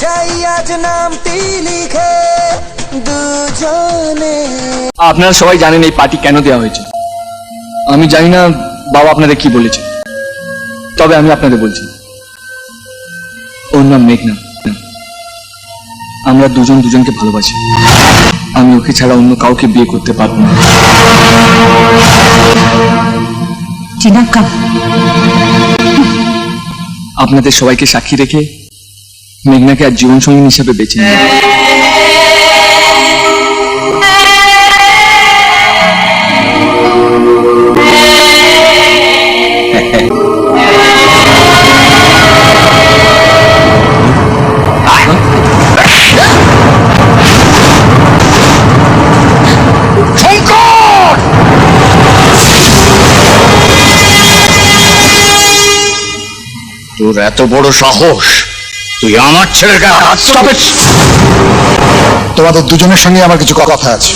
যাই আজ নামটি লিখে দুজনে। আপনারা সবাই জানেন এই পার্টি কেন দেওয়া হয়েছে। আমি জানি না বাবা আপনাদের কি বলেছে। তবে আমি আপনাদের বলছি। ওর নাম মেঘনা। আমরা দুজন দুজনকে ভালোবাসি। আমি ওকে ছাড়া অন্য কাউকে বিয়ে করতে পারব না। আপনাদের সবাইকে সাক্ষী রেখে মেঘনাকে আর জীবন সঙ্গী হিসাবে বেছে নিন তোর এত বড় সাহস। তুই আমার ছেলেকে হাত তোমাদের দুজনের সঙ্গে আমার কিছু কথা আছে।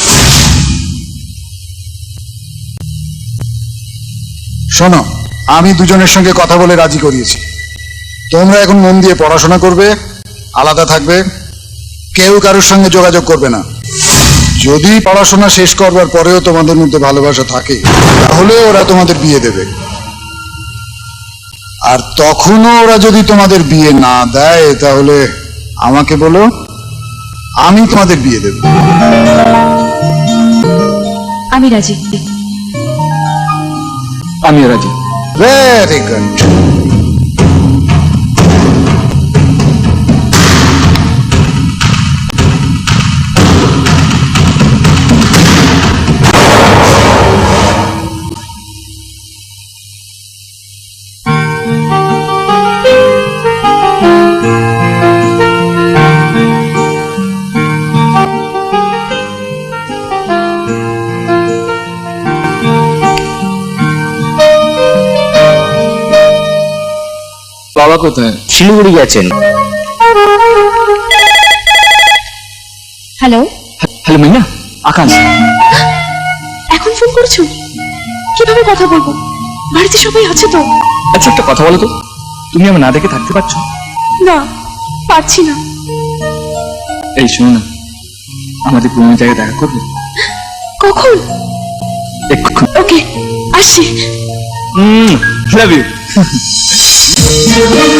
শোনো, আমি দুজনের সঙ্গে কথা বলে রাজি করিয়েছি। তোমরা এখন মন দিয়ে পড়াশোনা করবে, আলাদা থাকবে, কেউ কারোর সঙ্গে যোগাযোগ করবে না। যদি পড়াশোনা শেষ করবার পরেও তোমাদের মধ্যে ভালোবাসা থাকে, তাহলে ওরা তোমাদের বিয়ে দেবে। আর তখনও ওরা যদি তোমাদের বিয়ে না দেয় তাহলে আমাকে বলো আমি তোমাদের বিয়ে দেব। আমি রাজি। আমি রাজি। ভেরি গুড বাবা কোথায়? শিলিগুড়ি গেছেন। হ্যালো? হ্যালো মেঘনা আকাশ? এখন ফোন করছ? কীভাবে কথা বলব? বাড়িতে সবাই আছে তো। আচ্ছা একটা কথা বলো তো। তুমি আমার না দেখে থাকতে পারছ? না পারছি না। এই শোনো না আমাদের পুরোনো জায়গায় দেখা করবে। কখন? ওকে আসছি। Love you Thank you.